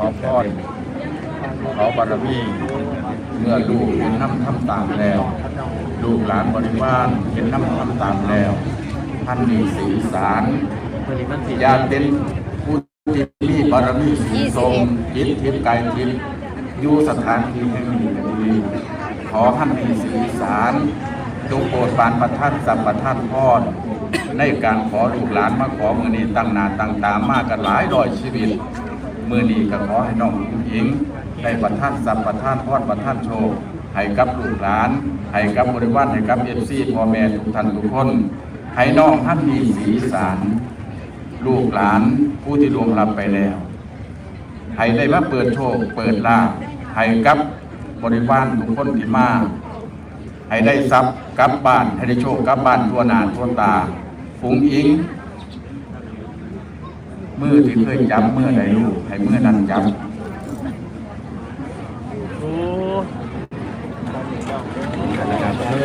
ขอพรขอบารมีเมื่อลูกเห็นน้ำทำตามแล้ว ลูกหลานบริวารเห็นน้ำทำตามแล้ว ท่านมีสีสารอยากเป็นผู้ที่มีบารมีสูงส่งจิตทิพย์กายทิพย์อยู่สถานที่แห่งนี้ดีขอท่านมีสีสารจงโปรดปานประท่านสัมปท่านพรในการขอลูกหลานมาขอมือนี้ตั้งหนาตั้งตามากกันหลายร้อยชีวิต มื่อนี้ก็ขอให้น้องผู้หญิงได้ประท่านสัมประท่านพรประท่านโชคให้กับลูกหลาน ให้กับบริวารให้กับเอฟซีพ่อแม่ทุกท่านทุกคน ให้น้องท่านมีสีสารลูกหลานผู้ที่ล่วงลับไปแล้ว ให้ได้มาเปิดโชคเปิดลาภให้กับบริวารทุกคนที่มาให้ได้ทรัพย์กลับบ้านให้ได้โชคกลับบ้านทั่วหน้าทั่วตาฝูงอิง มือที่เคยจับมือใดลูกให้มือนั้นจับ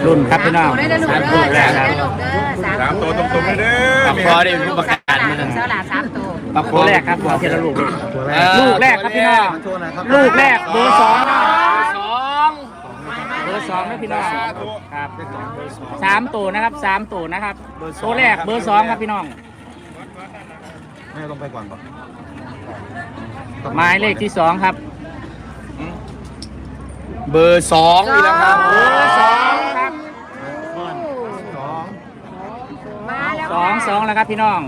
รุ่นครับพี่น้องได้ลูกสามเด้อนแรกครับได้ลูกเด้อสามตัวตรงๆเลยเด้อปากคอได้ผู้ประกาศมือหนึ่งเสาหลาสามตัวปากคอแรกครับขอเทียละลูกลูกแรกครับพี่น้องลูกแรกเบอร์สองนะเบอร์สองนะพี่น้องครับสามตัวนะครับสามตัวนะครับ ตัวแรกเบอร์สองครับพี่น้อง แม่ต้องไปก่อนป่ะหมายเลขที่สองครับ เบอร์สองนี่แหละครับเบอร์สองครับสองมาแล้วสองสองแล้วครับพี่น้อง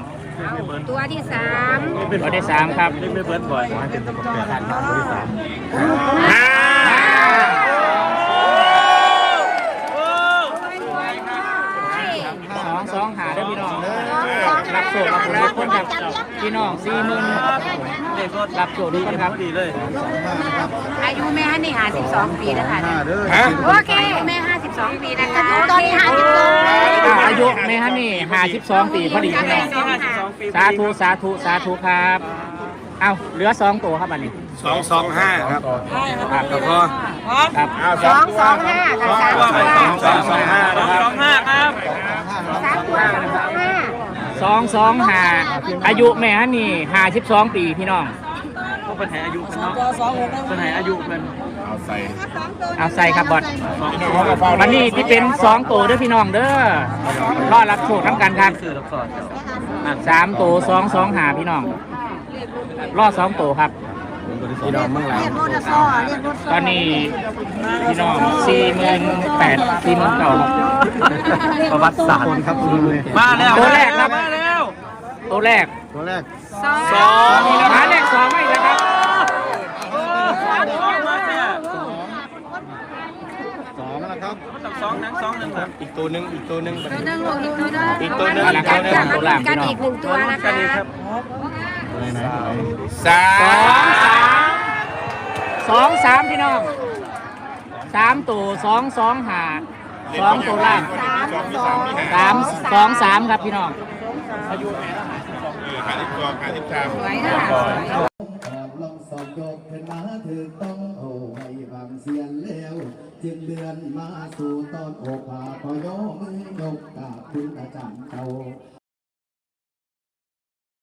ตัวที่สามตัวที่สามครับไม่เบิร์ดบ่อยให้เป็นตัวแปดตัวที่สามห้าสองสองหาได้อพี่น้องเด้อ รับโชครับผมทุกคนครับพี่น้องสี่หมื่นรับโชคทุกคนครับอายุแม่ฮันนี่ห้าสิบสองปีนะคะห้าเด้อโอเคแม่ห้าสิบสองปีนะคะตอนนี้ห้าสิบสองอ่าอายุในฮันนี่ห้าสิบสองปีพอดีพี่น้องสาธุสาธุสาธุครับเอาเหลือสองตัวครับอันนี้สองสองห้าครับครับแล้วก็ครับสองสองห้ากับสามตัวสองสองห้านะครับสามตัวสองห้า สองสองหาอายุแม่ฮันนี่ห้าสิบสองปีพี่น้องปัญหาอายุเนาะปัญหาอายุมันเอาใส่เอาใส่ครับบอดวันนี้ที่เป็นสองตัวเด้อพี่น้องเด้อรอรับโชคทั้งกันครับสามตัวสองสองหาพี่น้องรอดสองตัวครับ พี่น้องมั่งหลัง เรียกรถซ่อเรียกรถตอนนี้พี่น้องสี่หมื่นแปดสี่หมื่นเก้าประวัติศาสตร์คนครับคุณเลยมาแล้วตัวแรกครับตัวแรกตัวแรกสองสองหมายเลขสองไม่นะครับสองนะครับสองนังสองหนึ่งครับอีกตัวหนึ่งอีกตัวหนึ่งตัวหนึ่งลูกอีกตัวหนึ่งอีกตัวหนึ่งกันกันกันอีกหนึ่งตัวนะคะไหนไหนสาม สองสามพี่น้องสามตัวสองสองหาสองตัวล่างสามสองสามสองสามครับพี่น้องสวยนะสวยลองสอบโยกขึ้นมาถือต้องโอ้ให้บางเสียนแล้วจึงเดือนมาสู่ตอนโอภาพอยอมือยกกราบคุณอาจารย์เจ้า